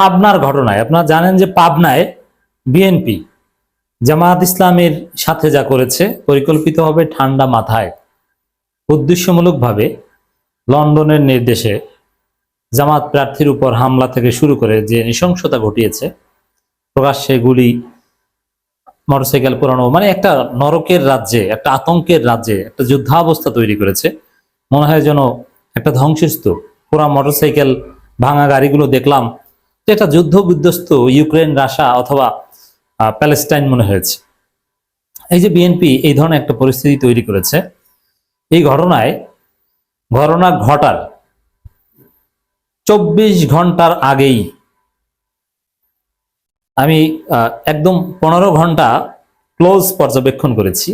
পাবনার ঘটনায়। আপনারা জানেন যে পাবনায় বিএনপি জামায়াত ইসলামের সাথে যা করেছে, পরিকল্পিতভাবে ঠান্ডা মাথায়, উদ্দেশ্যমূলকভাবে লন্ডনের নির্দেশে জামাত প্রার্থীর উপর হামলা থেকে শুরু করে যে নৃশংসতা ঘটিয়েছে, প্রকাশ্যে গুলি, মোটরসাইকেল পোড়ানো মানে একটা নরকের রাজ্যে, একটা আতঙ্কের রাজ্যে একটা যুদ্ধাবস্থা তৈরি করেছে। মনে হয় যেন একটা ধ্বংসস্তূপ। পুরা মোটরসাইকেল ভাঙা গাড়িগুলো দেখলাম এটা যুদ্ধ বিধ্বস্ত ইউক্রেন, রাশিয়া অথবা প্যালেস্টাইন মনে হয়েছে। এই যে বিএনপি এই ধরনের একটা পরিস্থিতি তৈরি করেছে, এই ঘটনায় ঘটনা ঘটার চব্বিশ ঘণ্টার আগেই আমি একদম পনেরো ঘণ্টা ক্লোজ পর্যবেক্ষণ করেছি।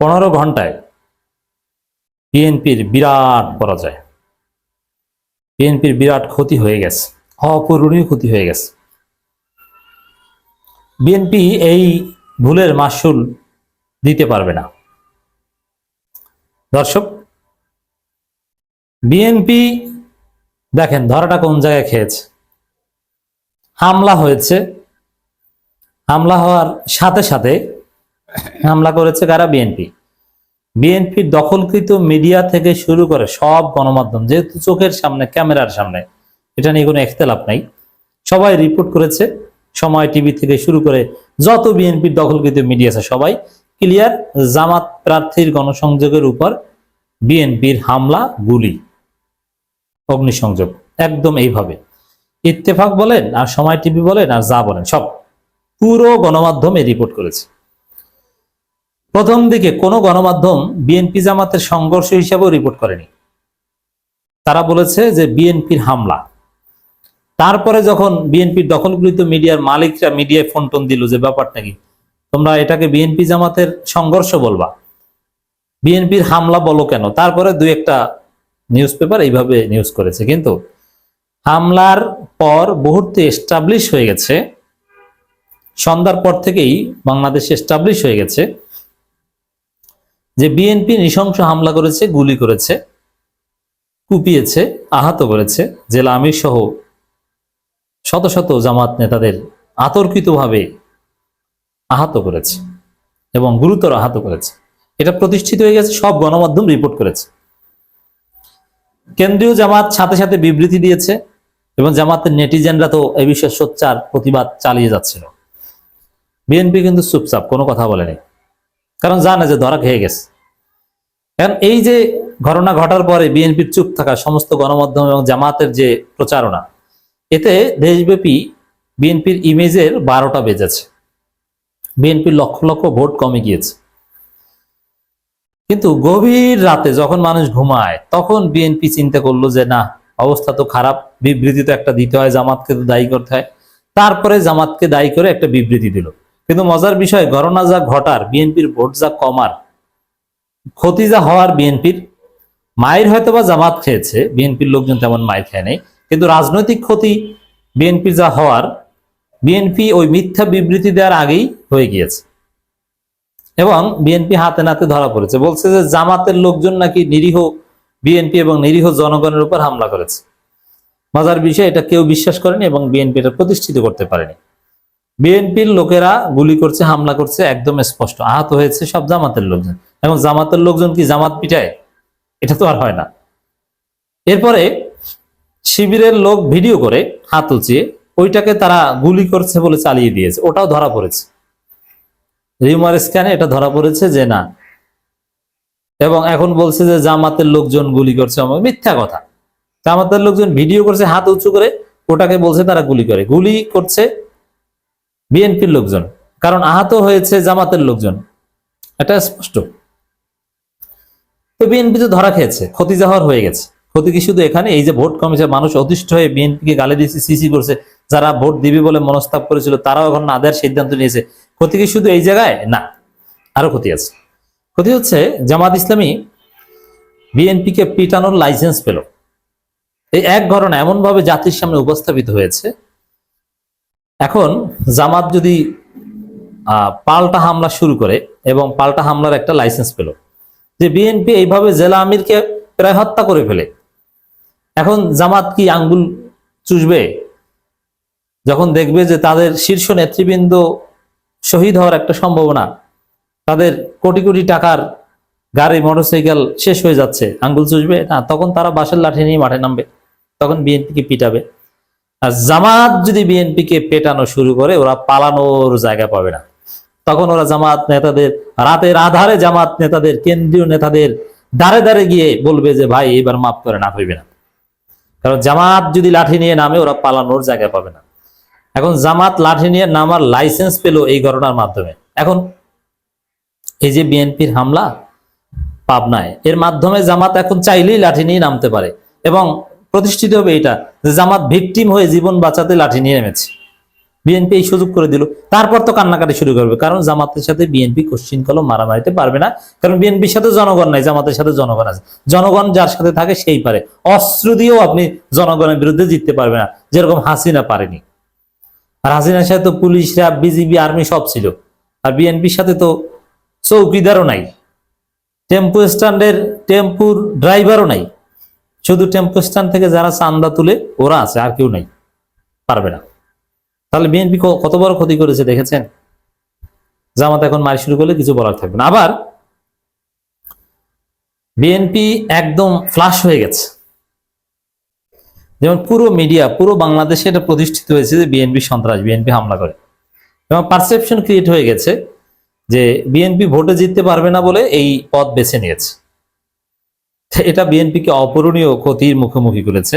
পনেরো ঘন্টায় বিএনপির বিরাট পরাজয়। বিএনপির বিরাট ক্ষতি হয়ে গেছে। অপূরণীয় ক্ষতি হয়ে গেছে। বিএনপি এই ভুলের মাসুল দিতে পারবে না। দর্শক, বিএনপি দেখেন ধরাটা কোন জায়গায় খেয়েছে। হামলা হয়েছে। হামলা হওয়ার সাথে সাথে হামলা করেছে কারা? বিএনপি। বিএনপির দখলকৃত মিডিয়া থেকে শুরু করে সব গণমাধ্যম, যেহেতু চোখের সামনে, ক্যামেরার সামনে এটা নিয়ে কোনো একতলাপ নাই। সবাই রিপোর্ট করেছে। সময় টিভি থেকে শুরু করে যত বিএনপির দখলকৃত মিডিয়া আছে সবাই ক্লিয়ার জামাত প্রার্থীর গণসংযোগের উপর বিএনপির হামলা, গুলি, অগ্নিসংযোগ, একদম এইভাবে। ইত্তেফাক বলেন আর সময় টিভি বলেন আর যা বলেন সব পুরো গণমাধ্যমে রিপোর্ট করেছে। প্রথম দিকে কোনো গণমাধ্যম বিএনপি জামাতের সংঘর্ষ হিসাবেও রিপোর্ট করেনি। তারা বলেছে যে বিএনপির হামলা তারপরে যখন বিএনপির দখলকৃত মিডিয়ার মালিকরা মিডিয়ায় ফোন টোন দিল যে ব্যাপারটা কি? তোমরা এটাকে বিএনপি জামাতের সংঘর্ষ বলবা। বিএনপির হামলা বলো কেন? তারপরে দুই একটা নিউজ পেপার এইভাবে নিউজ করেছে। কিন্তু হামলার পর মুহূর্তে এস্টাবলিশ হয়ে গেছে। সন্ধ্যার পর থেকেই বাংলাদেশে এস্টাবলিশ হয়ে গেছে। যে বিএনপি নৃশংস হামলা করেছে, গুলি করেছে, কুপিয়েছে, আহত করেছে, জেলা আমির সহ শত শত জামাত নেতাদের আতর্কিতভাবে আহত করেছে এবং গুরুতর আহত করেছে। এটা প্রতিষ্ঠিত হয়ে গেছে, সব গণমাধ্যম রিপোর্ট করেছে। কেন্দ্রীয় জামাত সাথে সাথে বিবৃতি দিয়েছে এবং জামাতের নেটিজেনরা তো এ বিষয়ে সোচ্চার, প্রতিবাদ চালিয়ে যাচ্ছিল। বিএনপি কিন্তু চুপচাপ, কোনো কথা বলেনি কারণ জানে যে ধরা খেয়ে গেছে। কারণ এই যে ঘটনা ঘটার পরে বিএনপির চুপ থাকা সমস্ত গণমাধ্যম এবং জামাতের যে প্রচারণা এতে দেশব্যাপী বিএনপির ইমেজের বারোটা বেজেছে। বিএনপির লক্ষ লক্ষ ভোট কমে গিয়েছে। কিন্তু গভীর রাতে যখন মানুষ ঘুমায়, তখন বিএনপি চিন্তা করল যে, না, অবস্থা তো খারাপ, বিবৃতি তো একটা দিতে হয়, জামাতকে তো দায়ী করতে হয়। তারপরে জামাতকে দায়ী করে একটা বিবৃতি দিল। কিন্তু মজার বিষয়, ঘটনা যা ঘটার, বিএনপির ভোট যা কমার, ক্ষতি যা হওয়ার বিএনপির, মায়ের হয়তো বা জামাত খেয়েছে, বিএনপির লোকজন তেমন মায়ের খেয়ে নেই কিন্তু রাজনৈতিক ক্ষতি বিএনপির যা হওয়ার, বিএনপি ওই মিথ্যা বিবৃতি দেওয়ার আগেই হয়ে গিয়েছে। এবং বিএনপি হাতে নাতে ধরা পড়েছে। বলছে যে জামাতের লোকজন নাকি নিরীহ বিএনপি এবং নিরীহ জনগণের উপর হামলা করেছে। মজার বিষয়, এটা কেউ বিশ্বাস করেনি এবং বিএনপি এটা প্রতিষ্ঠিত করতে পারেনি। বিএনপির লোকেরা গুলি করছে, হামলা করছে, একদম স্পষ্ট। আহত হয়েছে সব জামাতের লোকজন। এবং জামাতের লোকজন কি জামাত পিটায়? এটা তো আর হয় না। এরপরে শিবিরের লোক ভিডিও করে হাত উঁচিয়ে ওইটাকে তারা গুলি করছে বলে চালিয়ে দিয়েছে। ওটাও ধরা পড়েছে। রিউমার স্ক্যানে এটা ধরা পড়েছে যে না। এবং এখন বলছে যে জামাতের লোকজন গুলি করছে আমার মিথ্যা কথা। জামাতের লোকজন ভিডিও করছে, হাত উঁচু করে ওটাকে বলছে তারা গুলি করে। গুলি করছে বিএনপির লোকজন। কারণ আহত হয়েছে জামাতের লোকজন। এটা স্পষ্ট। তো বিএনপি তো ধরা খেয়েছে ক্ষতি যাওয়ার হয়ে গেছে। ক্ষতি কি শুধু এখানে? এই যে ভোট কমিশন মানুষ অতিষ্ঠ হয়ে বিএনপিকে গালি দিয়েছে, সিসি করছে, যারা ভোট দিবে বলে মনস্তাপ করেছিল, তারাও এখন না দেওয়ার সিদ্ধান্ত নিয়েছে। ক্ষতি কি শুধু এই জায়গায়? না, আরও ক্ষতি আছে। ক্ষতি হচ্ছে জামাত ইসলামী বিএনপিকে পিটানোর লাইসেন্স পেল। এই এক ঘটনা এমন ভাবে জাতির সামনে উপস্থাপিত হয়েছে। এখন জামাত যদি পাল্টা হামলা শুরু করে এবং পাল্টা হামলার একটা লাইসেন্স পেল, যে বিএনপি এইভাবে জেলা আমিরকে প্রায় হত্যা করে ফেলে এখন জামাত কি আঙ্গুল চুষবে? যখন দেখবে যে তাদের শীর্ষ নেতৃবৃন্দ শহীদ হওয়ার একটা সম্ভাবনা, তাদের কোটি কোটি টাকার গাড়ি, মোটরসাইকেল শেষ হয়ে যাচ্ছে, আঙ্গুল চুষবে? না, তখন তারা বাসের লাঠি নিয়ে মাঠে নামবে, তখন বিএনপিকে পিটাবে। আর জামাত যদি বিএনপিকে পেটানো শুরু করে, ওরা পালানোর জায়গা পাবে না। তখন ওরা জামাত নেতাদের, রাতের আধারে জামাত নেতাদের, কেন্দ্রীয় নেতাদের দাঁড়ে দাঁড়ে গিয়ে বলবে যে, ভাই, এবার মাফ করে, না হইবে না। কারণ জামাত যদি লাঠি নিয়ে নামে, ওরা পালানোর জায়গা পাবে না। এখন জামাত লাঠি নিয়ে নামার লাইসেন্স পেল এই ঘটনার মাধ্যমে। এখন এই যে বিএনপির হামলা পাবনায়, এর মাধ্যমে জামাত এখন চাইলেই লাঠি নিয়ে নামতে পারে। এবং প্রতিষ্ঠিত হবে এটা, যে জামাত ভিকটিম হয়ে জীবন বাঁচাতে লাঠি নিয়ে নেমেছে। বিএনপি এই সুযোগ করে দিল। তারপর তো কান্নাকাটি শুরু করবে। কারণ জামাতের সাথে বিএনপি কোশ্চিন কলম মারামারিতে পারবে না। কারণ বিএনপির সাথে জনগণ নাই, জামাতের সাথে জনগণ আছে। জনগণ যার সাথে থাকে সেই পারে। অস্ত্র দিয়েও আপনি জনগণের বিরুদ্ধে জিততে পারবে না। যেরকম হাসিনা পারেনি। আর হাসিনার সাথে তো পুলিশরা, বিজিবি, আর্মি সব ছিল। আর বিএনপির সাথে তো চৌকিদারও নাই। টেম্পো স্ট্যান্ডের টেম্পুর ড্রাইভারও নাই। শুধু টেম্পো স্ট্যান্ড থেকে যারা চান্দা তুলে, ওরা আছে, আর কেউ নাই। পারবে না। তাহলে বিএনপি কত বড় ক্ষতি করেছে দেখেছেন? জামাত এখন মারি শুরু করলে কিছু বলার থাকবে না। আবার বিএনপি একদম ফ্লাশ হয়ে গেছে। যেমন পুরো মিডিয়া পুরো বাংলাদেশে এটা প্রতিষ্ঠিত হয়েছে যে বিএনপি সন্ত্রাস, বিএনপি হামলা করে। এবং পারসেপশন ক্রিয়েট হয়ে গেছে যে বিএনপি ভোটে জিততে পারবে না বলে এই পথ বেছে নিয়েছে। এটা বিএনপিকে অপূরণীয় ক্ষতির মুখোমুখি করেছে।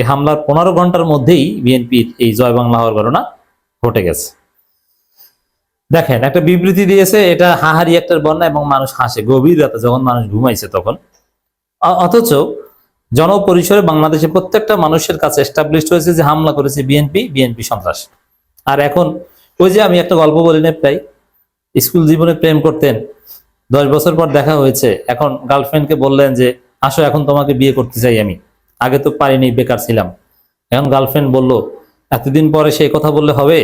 এই হামলার পনেরো ঘণ্টার মধ্যেই বিএনপির এই জয় বাংলা হওয়ার ঘটনা ঘটে গেছে। দেখেন, একটা বিবৃতি দিয়েছে, এটা হাহারি একটার বন্যা এবং মানুষ হাসে। গভীর রাতে যখন মানুষ ঘুমাইছে তখন। অথচ জনপরিসরে বাংলাদেশে প্রত্যেকটা মানুষের কাছে এস্টাবলিশ হয়েছে যে হামলা করেছে বিএনপি বিএনপি সন্ত্রাস। আর এখন ওই যে আমি একটা গল্প বলি না প্রায়, স্কুল জীবনে প্রেম করতেন। দশ বছর পর দেখা হয়েছে, এখন গার্লফ্রেন্ডকে বললেন যে, আসো, এখন তোমাকে বিয়ে করতে চাই আমি। আগে তো পারিনি, বেকার ছিলাম। এখন গার্লফ্রেন্ড বলল, এতদিন পরে সেই কথা বললে হবে?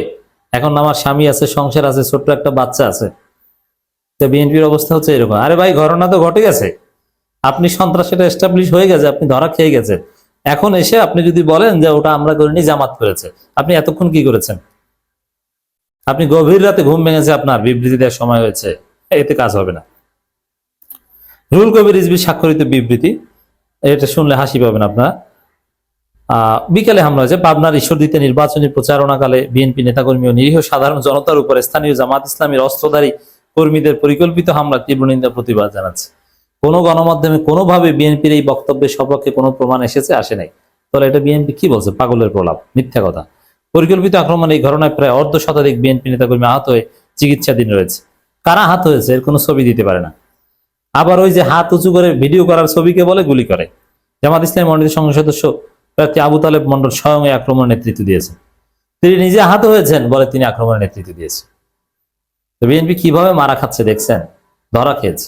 এখন আমার স্বামী আছে, সংসার আছে, ছোট্ট একটা বাচ্চা আছে। তো বিএনপির অবস্থা হচ্ছে এরকম। আরে ভাই, ঘটনা তো ঘটে গেছে। আপনি সন্ত্রাসীটা এস্টাবলিশ হয়ে গেছে, আপনি ধরা খেয়ে গেছেন এখন এসে আপনি যদি বলেন যে ওটা আমরা করিনি, জামাত করেছে। আপনি এতক্ষণ কি করেছেন? আপনি গভীর রাতে ঘুম ভেঙেছে আপনার, বিবৃতি দেওয়ার সময় হয়েছে। এতে কাজ হবে না। রুল কবির রিজবি স্বাক্ষরিত বিবৃতি। এটা শুনলে হাসি পাবেন আপনারা। বিকেলে হামলা হয়েছে। পাবনার ঈশ্বরদীতে নির্বাচনী প্রচারণাকালে বিএনপি নেতাকর্মী ও নিরীহ সাধারণ জনতার উপর স্থানীয় জামাত ইসলামীর অস্ত্রধারী কর্মীদের পরিকল্পিত হামলা তীব্র নিন্দা প্রতিবাদ জানাচ্ছে। কোনো গণমাধ্যমে কোনোভাবে বিএনপির এই বক্তব্যের সপক্ষে কোনো প্রমাণ এসেছে, আসে নাই। তাহলে এটা বিএনপি কি বলছে? পাগলের প্রলাপ, মিথ্যা কথা। পরিকল্পিত আক্রমণ এই ঘটনায় প্রায় অর্ধ শতাধিক বিএনপি নেতাকর্মী আহত হয়ে চিকিৎসাধীন রয়েছে। কারা হাত হয়েছে? এর কোনো ছবি দিতে পারে না। আবার ওই যে হাত উঁচু করে ভিডিও করার ছবিকে বলে গুলি করে। জামাত ইসলাম মন্ডলের সংসদ সদস্য প্রার্থী আবু তালেব মন্ডল স্বয়ং আক্রমণের নেতৃত্ব দিয়েছেন। তিনি নিজে আহত হয়েছেন বলে তিনি আক্রমণের নেতৃত্ব দিয়েছেন। তো বিএনপি কীভাবে মারা খাচ্ছে দেখছেন? ধরা খেয়েছে।